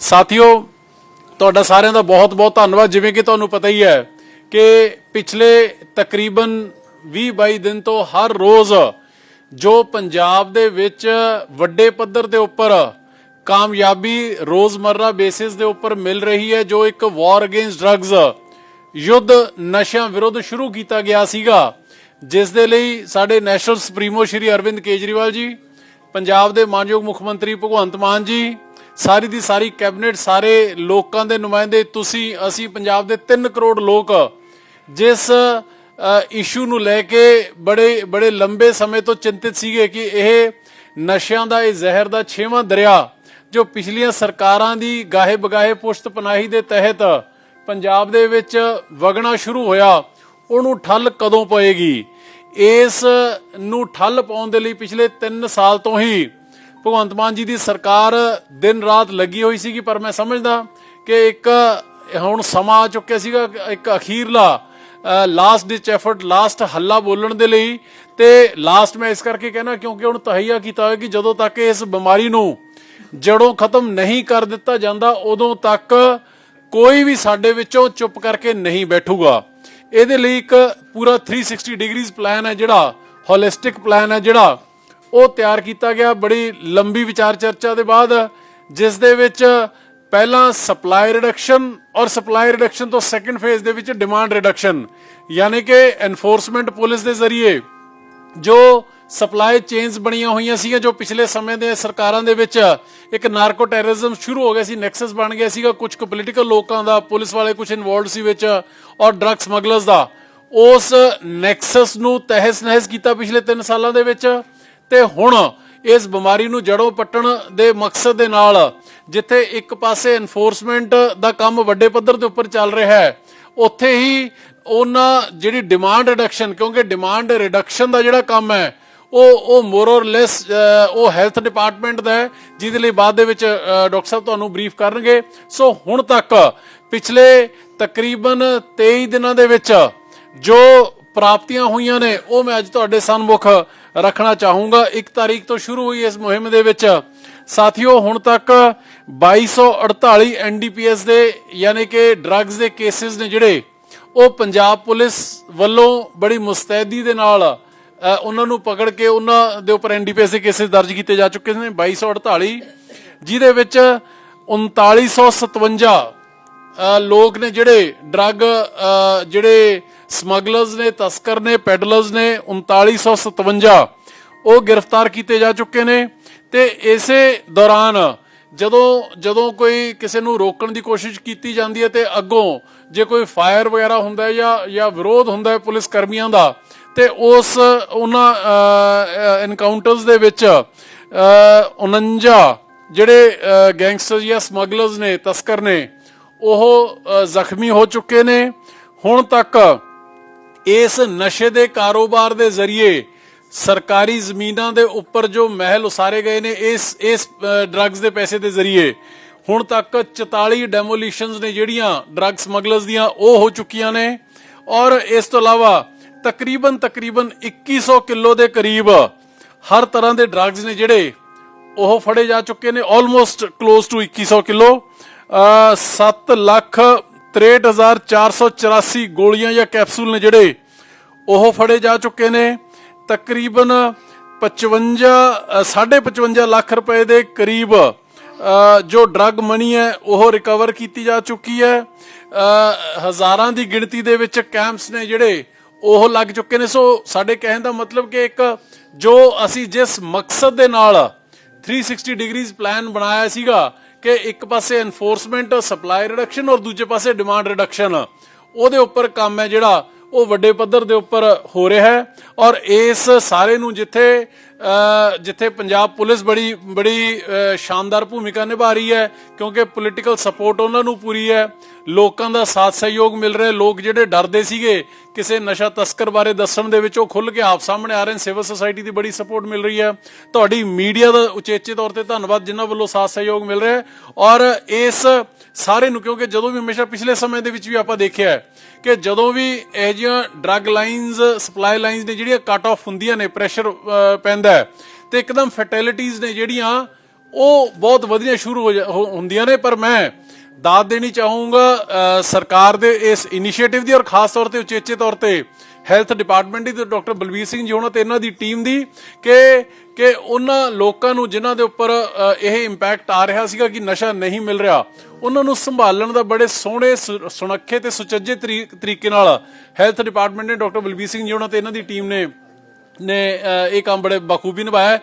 ਸਾਥੀਓ, ਤੁਹਾਡਾ ਸਾਰਿਆਂ ਦਾ ਬਹੁਤ-ਬਹੁਤ ਧੰਨਵਾਦ। ਜਿਵੇਂ ਕਿ ਤੁਹਾਨੂੰ ਪਤਾ ਹੀ ਹੈ ਕਿ ਪਿਛਲੇ ਤਕਰੀਬਨ 20-22 ਦਿਨ ਤੋਂ ਹਰ ਰੋਜ਼ ਜੋ ਪੰਜਾਬ ਦੇ ਵਿੱਚ ਵੱਡੇ ਪੱਧਰ ਦੇ ਉੱਪਰ ਕਾਮਯਾਬੀ ਰੋਜ਼ਮਰਰਾ ਬੇਸਿਸ ਦੇ ਉੱਪਰ ਮਿਲ ਰਹੀ ਹੈ, ਜੋ ਇੱਕ ਵਾਰ ਅਗੇਂਸਟ ਡਰੱਗਸ ਯੁੱਧ ਨਸ਼ਿਆਂ ਵਿਰੁੱਧ ਸ਼ੁਰੂ ਕੀਤਾ ਗਿਆ ਸੀਗਾ, ਜਿਸ ਦੇ ਲਈ ਸਾਡੇ ਨੈਸ਼ਨਲ ਸੁਪਰੀਮੋ ਸ਼੍ਰੀ ਅਰਵਿੰਦ ਕੇਜਰੀਵਾਲ ਜੀ, ਪੰਜਾਬ ਦੇ ਮਾਨਯੋਗ ਮੁੱਖ ਮੰਤਰੀ ਭਗਵੰਤ ਮਾਨ ਜੀ ਸਾਰੀ ਦੀ ਸਾਰੀ ਕੈਬਨਿਟ, ਸਾਰੇ ਲੋਕਾਂ ਦੇ ਨੁਮਾਇੰਦੇ, ਤੁਸੀਂ, ਅਸੀਂ ਪੰਜਾਬ ਦੇ 3 ਕਰੋੜ ਲੋਕ ਜਿਸ ਇਸ਼ੂ ਨੂੰ ਲੈ ਕੇ ਬੜੇ ਬੜੇ ਲੰਬੇ ਸਮੇਂ ਤੋਂ ਚਿੰਤਿਤ ਸੀਗੇ ਕਿ ਇਹ ਨਸ਼ਿਆਂ ਦਾ, ਇਹ ਜ਼ਹਿਰ ਦਾ ਛੇਵਾਂ ਦਰਿਆ ਜੋ ਪਿਛਲੀਆਂ ਸਰਕਾਰਾਂ ਦੀ ਗਾਹੇ ਬਗਾਹੇ ਪੁਸ਼ਤ ਪਨਾਹੀ ਦੇ ਤਹਿਤ ਪੰਜਾਬ ਦੇ ਵਿੱਚ ਵਗਣਾ ਸ਼ੁਰੂ ਹੋਇਆ, ਉਹਨੂੰ ਠੱਲ ਕਦੋਂ ਪਏਗੀ? ਇਸ ਨੂੰ ਠੱਲ ਪਾਉਣ ਦੇ ਲਈ ਪਿਛਲੇ 3 ਸਾਲ ਤੋਂ ਹੀ ਭਗਵੰਤ ਮਾਨ ਜੀ ਦੀ ਸਰਕਾਰ ਦਿਨ ਰਾਤ ਲੱਗੀ ਹੋਈ ਸੀਗੀ, ਪਰ ਮੈਂ ਸਮਝਦਾ ਕਿ ਇੱਕ, ਹੁਣ ਸਮਾਂ ਆ ਚੁੱਕਿਆ ਸੀਗਾ, ਇੱਕ ਅਖੀਰਲਾ ਲਾਸਟ ਡਿਚ ਐਫਰਟ ਲਾਸਟ ਹੱਲਾ ਬੋਲਣ ਦੇ ਲਈ। ਤੇ ਲਾਸਟ ਮੈਂ ਇਸ ਕਰਕੇ ਕਹਿਣਾ, ਕਿਉਂਕਿ ਹੁਣ ਤਹਈਆ ਕੀਤਾ ਹੋਇਆ ਕਿ ਜਦੋਂ ਤੱਕ ਇਸ ਬਿਮਾਰੀ ਨੂੰ ਜੜੋਂ ਖਤਮ ਨਹੀਂ ਕਰ ਦਿੱਤਾ ਜਾਂਦਾ, ਉਦੋਂ ਤੱਕ ਕੋਈ ਵੀ ਸਾਡੇ ਵਿੱਚੋਂ ਚੁੱਪ ਕਰਕੇ ਨਹੀਂ ਬੈਠੂਗਾ। ਇਹਦੇ ਲਈ ਇੱਕ ਪੂਰਾ 360 ਡਿਗਰੀਜ਼ ਪਲਾਨ ਹੈ ਜਿਹੜਾ ਹੋਲਿਸਟਿਕ ਪਲਾਨ ਹੈ ਜਿਹੜਾ। ਉਹ ਤਿਆਰ ਕੀਤਾ ਗਿਆ ਬੜੀ ਲੰਬੀ ਵਿਚਾਰ ਚਰਚਾ ਦੇ ਬਾਅਦ, ਜਿਸ ਦੇ ਵਿੱਚ ਪਹਿਲਾਂ ਸਪਲਾਈ ਰਿਡਕਸ਼ਨ ਔਰ ਸਪਲਾਈ ਰਿਡਕਸ਼ਨ ਤੋਂ ਸੈਕੰਡ ਫੇਜ਼ ਦੇ ਵਿੱਚ ਡਿਮਾਂਡ ਰਿਡਕਸ਼ਨ ਯਾਨੀ ਕਿ ਐਨਫੋਰਸਮੈਂਟ ਪੁਲਿਸ ਦੇ ਜ਼ਰੀਏ ਜੋ ਸਪਲਾਈ ਚੇਨਸ ਬਣੀਆਂ ਹੋਈਆਂ ਸੀਗੀਆਂ, ਜੋ ਪਿਛਲੇ ਸਮੇਂ ਦੇ ਸਰਕਾਰਾਂ ਦੇ ਵਿੱਚ ਇੱਕ ਨਾਰਕੋ ਟੈਰਰਿਜ਼ਮ ਸ਼ੁਰੂ ਹੋ ਗਿਆ ਸੀ ਨੈਕਸਸ ਬਣ ਗਿਆ ਸੀਗਾ ਕੁਝ ਕੁ ਪੋਲੀਟੀਕਲ ਲੋਕਾਂ ਦਾ, ਪੁਲਿਸ ਵਾਲੇ ਕੁਝ ਇਨਵੋਲਡ ਸੀ ਵਿੱਚ, ਔਰ ਡਰੱਗ ਸਮਗਲਰਸ ਦਾ, ਉਸ ਨੈਕਸਸ ਨੂੰ ਤਹਿਸ ਨਹਿਸ ਕੀਤਾ ਪਿਛਲੇ 3 ਸਾਲਾਂ ਦੇ ਵਿੱਚ। ਤੇ ਹੁਣ ਇਸ ਬਿਮਾਰੀ ਨੂੰ ਜੜੋਂ ਪੱਟਣ ਦੇ ਮਕਸਦ ਦੇ ਨਾਲ ਜਿੱਥੇ ਇੱਕ ਪਾਸੇ ਐਨਫੋਰਸਮੈਂਟ ਦਾ ਕੰਮ ਵੱਡੇ ਪੱਧਰ ਦੇ ਉੱਪਰ ਚੱਲ ਰਿਹਾ ਹੈ, ਉੱਥੇ ਹੀ ਉਹਨਾਂ ਜਿਹੜੀ ਡਿਮਾਂਡ ਰਿਡਕਸ਼ਨ ਕਿਉਂਕਿ ਡਿਮਾਂਡ ਰਿਡਕਸ਼ਨ ਦਾ ਜਿਹੜਾ ਕੰਮ ਹੈ, ਉਹ ਉਹ ਮੋਰ অর ਲੈਸ ਉਹ ਹੈਲਥ ਡਿਪਾਰਟਮੈਂਟ ਦਾ ਹੈ, ਜਿਹਦੇ ਲਈ ਬਾਅਦ ਦੇ ਵਿੱਚ ਡਾਕਟਰ ਸਾਹਿਬ ਤੁਹਾਨੂੰ ਬਰੀਫ ਕਰਨਗੇ। ਸੋ ਹੁਣ ਤੱਕ ਪਿਛਲੇ ਤਕਰੀਬਨ 23 ਦਿਨਾਂ ਦੇ ਵਿੱਚ ਜੋ ਪ੍ਰਾਪਤੀਆਂ ਹੋਈਆਂ ਨੇ ਉਹ ਮੈਂ ਅੱਜ ਤੁਹਾਡੇ ਸਾਹਮੁਖ ਰੱਖਣਾ ਚਾਹੂੰਗਾ। 1 ਤਾਰੀਖ ਤੋਂ ਸ਼ੁਰੂ ਹੋਈ ਇਸ ਮੁਹਿੰਮ ਦੇ ਵਿੱਚ। ਸਾਥੀਓ ਹੁਣ ਤੱਕ 2248 ਐਨਡੀਪੀਐਸ ਦੇ ਯਾਨੀ ਕਿ ਡਰੱਗਸ ਦੇ ਕੇਸਿਸ ਨੇ ਜਿਹੜੇ ਉਹ ਪੰਜਾਬ ਪੁਲਿਸ ਵੱਲੋਂ ਬੜੀ ਮੁਸਤੈਦੀ ਦੇ ਨਾਲ ਉਹਨਾਂ ਨੂੰ ਪਕੜ ਕੇ ਉਹਨਾਂ ਦੇ ਉੱਪਰ ਐਨਡੀਪੀਐਸ ਦੇ ਕੇਸਿਸ ਦਰਜ ਕੀਤੇ ਜਾ ਚੁੱਕੇ ਨੇ। 2248 ਜਿਹਦੇ ਵਿੱਚ 3957 ਅ, ਲੋਕ ਨੇ ਜਿਹੜੇ ਡਰੱਗ ਜਿਹੜੇ ਸਮਗਲਰਸ ਨੇ ਤਸਕਰ ਨੇ ਪੈਡਲਰਸ ਨੇ 3957 ਉਹ ਗ੍ਰਿਫਤਾਰ ਕੀਤੇ ਜਾ ਚੁੱਕੇ ਨੇ ਤੇ ਇਸੇ ਦੌਰਾਨ ਜਦੋਂ ਜਦੋਂ ਕੋਈ ਕਿਸੇ ਨੂੰ ਰੋਕਣ ਦੀ ਕੋਸ਼ਿਸ਼ ਕੀਤੀ ਜਾਂਦੀ ਹੈ ਤੇ ਅੱਗੋਂ ਜੇ ਕੋਈ ਫਾਇਰ ਵਗੈਰਾ ਹੁੰਦਾ ਹੈ ਜਾਂ ਜਾਂ ਵਿਰੋਧ ਹੁੰਦਾ ਹੈ ਪੁਲਿਸ ਕਰਮੀਆਂ ਦਾ ਤੇ ਉਸ ਉਹਨਾਂ ਐਨਕਾਊਂਟਰਸ ਦੇ ਵਿੱਚ ਅ, 49 ਜਿਹੜੇ ਗੈਂਗਸਟਰ ਜਾਂ ਸਮਗਲਰਸ ਨੇ ਤਸਕਰ ਨੇ ਉਹ ਜ਼ਖਮੀ ਹੋ ਚੁੱਕੇ ਨੇ। ਹੁਣ ਤੱਕ ਇਸ ਨਸ਼ੇ ਦੇ ਕਾਰੋਬਾਰ ਦੇ ਜ਼ਰੀਏ ਸਰਕਾਰੀ ਜ਼ਮੀਨਾਂ ਦੇ ਉੱਪਰ ਜੋ ਮਹਿਲ ਉਸਾਰੇ ਗਏ ਨੇ, ਇਸ ਇਸ ਡਰੱਗਸ ਦੇ ਪੈਸੇ ਦੇ ਜ਼ਰੀਏ, ਹੁਣ ਤੱਕ 44 ਡੈਮੋਲੀਸ਼ਨਸ ਨੇ ਜਿਹੜੀਆਂ ਡਰੱਗ ਸਮਗਲਰਸ ਦੀਆਂ, ਉਹ ਹੋ ਚੁੱਕੀਆਂ ਨੇ। ਔਰ ਇਸ ਤੋਂ ਇਲਾਵਾ ਤਕਰੀਬਨ ਤਕਰੀਬਨ 2100 ਕਿਲੋ ਦੇ ਕਰੀਬ ਹਰ ਤਰ੍ਹਾਂ ਦੇ ਡਰੱਗਸ ਨੇ ਜਿਹੜੇ, ਉਹ ਫੜੇ ਜਾ ਚੁੱਕੇ ਨੇ almost close to 2100 kilo. 7 lakh 63484 ਗੋਲੀਆਂ ਜਾਂ ਕੈਪਸੂਲ ਨੇ ਜਿਹੜੇ ਉਹ ਫੜੇ ਜਾ ਚੁੱਕੇ ਨੇ। ਤਕਰੀਬਨ 55 55 ਲੱਖ ਰੁਪਏ ਦੇ ਕਰੀਬ ਜੋ ਡਰੱਗ ਮਨੀ ਹੈ ਉਹ ਰਿਕਵਰ ਕੀਤੀ ਜਾ ਚੁੱਕੀ ਹੈ। ਅ, ਹਜ਼ਾਰਾਂ ਦੀ ਗਿਣਤੀ ਦੇ ਵਿੱਚ ਕੈਂਪਸ ਨੇ ਜਿਹੜੇ ਉਹ ਲੱਗ ਚੁੱਕੇ ਨੇ। ਸੋ ਸਾਡੇ ਕਹਿਣ ਦਾ ਮਤਲਬ ਕਿ ਇੱਕ ਜੋ ਅਸੀਂ ਜਿਸ ਮਕਸਦ ਦੇ ਨਾਲ 360 ਡਿਗਰੀਜ਼ ਪਲਾਨ ਬਣਾਇਆ ਸੀਗਾ ਕਿ ਇੱਕ ਪਾਸੇ ਐਨਫੋਰਸਮੈਂਟ ਸਪਲਾਈ ਰਿਡਕਸ਼ਨ ਔਰ ਦੂਜੇ ਪਾਸੇ ਡਿਮਾਂਡ ਰਿਡਕਸ਼ਨ ਉਹਦੇ ਉੱਪਰ ਕੰਮ ਹੈ ਜਿਹੜਾ ਉਹ ਵੱਡੇ ਪੱਧਰ ਦੇ ਉੱਪਰ ਹੋ ਰਿਹਾ ਹੈ ਔਰ ਇਸ ਸਾਰੇ ਨੂੰ ਜਿੱਥੇ ਜਿੱਥੇ ਪੰਜਾਬ ਪੁਲਿਸ ਬੜੀ ਬੜੀ ਸ਼ਾਨਦਾਰ ਭੂਮਿਕਾ ਨਿਭਾ ਰਹੀ ਹੈ, ਕਿਉਂਕਿ ਪੋਲੀਟੀਕਲ ਸਪੋਰਟ ਉਹਨਾਂ ਨੂੰ ਪੂਰੀ ਹੈ, ਲੋਕਾਂ ਦਾ ਸਾਥ ਸਹਿਯੋਗ ਮਿਲ ਰਿਹਾ ਲੋਕ ਜਿਹੜੇ ਡਰਦੇ ਸੀਗੇ ਕਿਸੇ ਨਸ਼ਾ ਤਸਕਰ ਬਾਰੇ ਦੱਸਣ ਦੇ ਵਿੱਚ, ਉਹ ਖੁੱਲ ਕੇ ਆਪ ਸਾਹਮਣੇ ਆ ਰਹੇ ਨੇ, ਸਿਵਲ ਸੁਸਾਇਟੀ ਦੀ ਬੜੀ ਸਪੋਰਟ ਮਿਲ ਰਹੀ ਹੈ, ਤੁਹਾਡੀ ਮੀਡੀਆ ਦਾ ਉਚੇਚੇ ਤੌਰ ਤੇ ਧੰਨਵਾਦ ਜਿਨ੍ਹਾਂ ਵੱਲੋਂ ਸਾਥ ਸਹਿਯੋਗ ਮਿਲ ਰਿਹਾ ਔਰ ਇਸ ਸਾਰੇ ਨੂੰ, ਕਿਉਂਕਿ ਜਦੋਂ ਵੀ ਹਮੇਸ਼ਾ ਪਿਛਲੇ ਸਮੇਂ ਦੇ ਵਿੱਚ ਵੀ ਆਪਾਂ ਦੇਖਿਆ ਹੈ ਕਿ ਜਦੋਂ ਵੀ ਇਹ ਜਿਹੀਆਂ ਡਰੱਗ ਲਾਈਨਸ ਸਪਲਾਈ ਲਾਈਨਸ ਨੇ ਜਿਹੜੀਆਂ ਕੱਟ ਆਫ ਹੁੰਦੀਆਂ ਨੇ ਪ੍ਰੈਸ਼ਰ ਪੈਂਦਾ ਹੈ, ਤੇ ਇੱਕਦਮ ਫੈਟੈਲਿਟੀਆਂ ਨੇ ਜਿਹੜੀਆਂ, ਉਹ ਬਹੁਤ ਵਧੀਆ ਸ਼ੁਰੂ ਹੋ ਜਾ- ਹੁੰਦੀਆਂ ਨੇ। ਪਰ ਮੈਂ ਦਾਤ ਦੇਣੀ ਚਾਹੂੰਗਾ ਸਰਕਾਰ ਦੇ ਇਸ ਇਨੀਸ਼ੀਏਟਿਵ ਦੀ ਔਰ ਖਾਸ ਤੌਰ ਤੇ ਉਚੇਚੇ ਤੌਰ ਤੇ ਹੈਲਥ ਡਿਪਾਰਟਮੈਂਟ ਦੀ, ਤੇ ਡਾਕਟਰ ਬਲਵੀਰ ਸਿੰਘ ਜੀ ਹੋਣਾ ਤੇ ਇਹਨਾਂ ਦੀ ਟੀਮ ਦੀ, ਕਿ ਕਿ ਉਹਨਾਂ ਲੋਕਾਂ ਨੂੰ ਜਿਨ੍ਹਾਂ ਦੇ ਉੱਪਰ ਇਹ ਇੰਪੈਕਟ ਆ ਰਿਹਾ ਸੀਗਾ ਕਿ ਨਸ਼ਾ ਨਹੀਂ ਮਿਲ ਰਿਹਾ, ਉਹਨਾਂ ਨੂੰ ਸੰਭਾਲਣ ਦਾ ਬੜੇ ਸੋਹਣੇ ਸੁ- ਸੁਨੱਖੇ ਤੇ ਸੁਚੱਜੇ ਤਰੀ- ਤਰੀਕੇ ਨਾਲ ਹੈਲਥ ਡਿਪਾਰਟਮੈਂਟ ਨੇ ਡਾਕਟਰ ਬਲਬੀਰ ਸਿੰਘ ਜੀ ਉਹਨਾਂ ਤੇ ਇਹਨਾਂ ਦੀ ਟੀਮ ਨੇ ਨੇ ਇਹ ਕੰਮ ਬੜੇ ਬਖੂਬੀ ਨਿਭਾਇਆ।